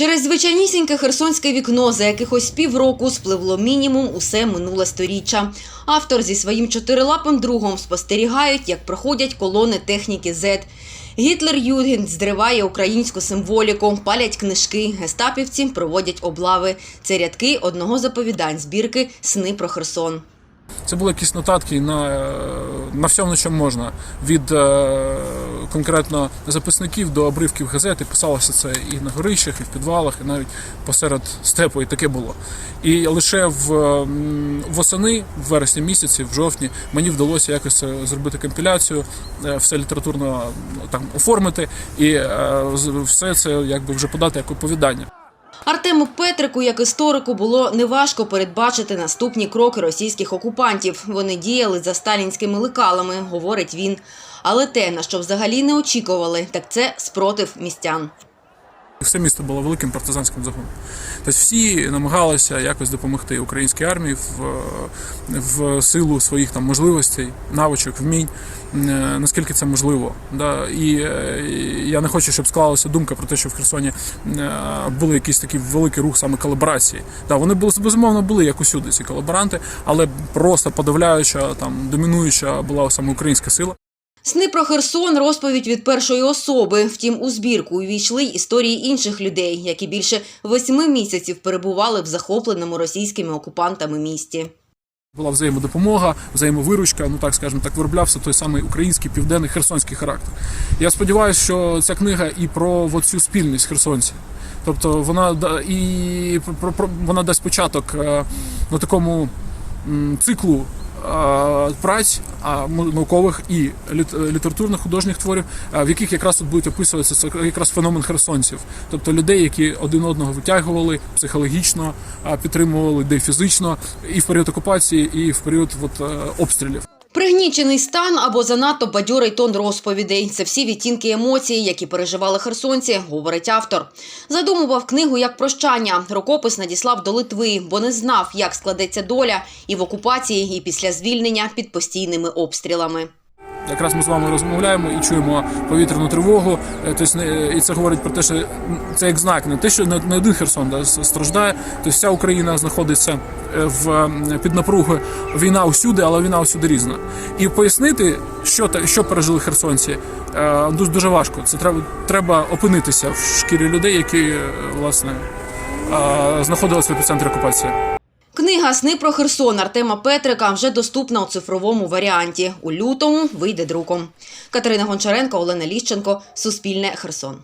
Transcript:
Через звичайнісіньке херсонське вікно за якихось півроку спливло мінімум усе минуле сторіччя. Автор зі своїм чотирилапим другом спостерігають, як проходять колони техніки Z. Гітлер Юдген зриває українську символіку, палять книжки, гестапівці проводять облави. Це рядки одного з оповідань збірки Сни про Херсон. Це були якісь нотатки на, на всьому, на чому можна. Від е, конкретно записників до обривків газети писалося це і на горищах, і в підвалах, і навіть посеред степу, і таке було. І лише в восени, в вересні місяці, в жовтні, мені вдалося якось е, зробити компіляцію, е, все літературно там оформити, і е, все це якби вже подати як оповідання. Артему Петрику, як історику, було неважко передбачити наступні кроки російських окупантів. Вони діяли за сталінськими лекалами, говорить він. Але те, на що взагалі не очікували, так це спротив містян. Все місто було великим партизанським загоном. Тобто всі намагалися якось допомогти українській армії в, в силу своїх там можливостей, навичок, вмінь, е, наскільки це можливо. Да? І е, я не хочу, щоб склалася думка про те, що в Херсоні е, були якийсь такий великий рух саме колаборації. Да, вони були безумовно були як усюди ці колаборанти, але просто подавляюча там домінуюча була саме українська сила. Сни про Херсон розповідь від першої особи. Втім, у збірку увійшли історії інших людей, які більше восьми місяців перебували в захопленому російськими окупантами місті. Була взаємодопомога, взаємовиручка, ну так скажемо, так вироблявся той самий український південний херсонський характер. Я сподіваюся, що ця книга і про цю спільність херсонців. Тобто вона і про, про, вона дасть початок е, ну, такому циклу е, праць наукових і літ- літературних художніх творів, в яких якраз тут будуть описуватися це якраз феномен херсонців, тобто людей, які один одного витягували психологічно, підтримували де фізично, і в період окупації, і в період от, е, обстрілів. Пригнічений стан або занадто бадьорий тон розповідей це всі відтінки емоцій, які переживали херсонці, говорить автор. Задумував книгу як прощання. Рукопис надіслав до Литви, бо не знав, як складеться доля і в окупації, і після звільнення під постійними обстрілами. Якраз ми з вами розмовляємо і чуємо повітряну тривогу. Е, Тобто, і це говорить про те, що це як знак, не те, що не один Херсон да, страждає. Тобто вся Україна знаходиться е, в під напругою. Війна усюди, але війна усюди різна. І пояснити, що та що пережили херсонці, е, дуже дуже важко. Це треба треба опинитися в шкірі людей, які е, власне е, знаходилися в епіцентрі окупації. Книга Сни про Херсон Артема Петрика вже доступна у цифровому варіанті. У лютому вийде друком. Катерина Гончаренко, Олена Ліщенко, Суспільне Херсон.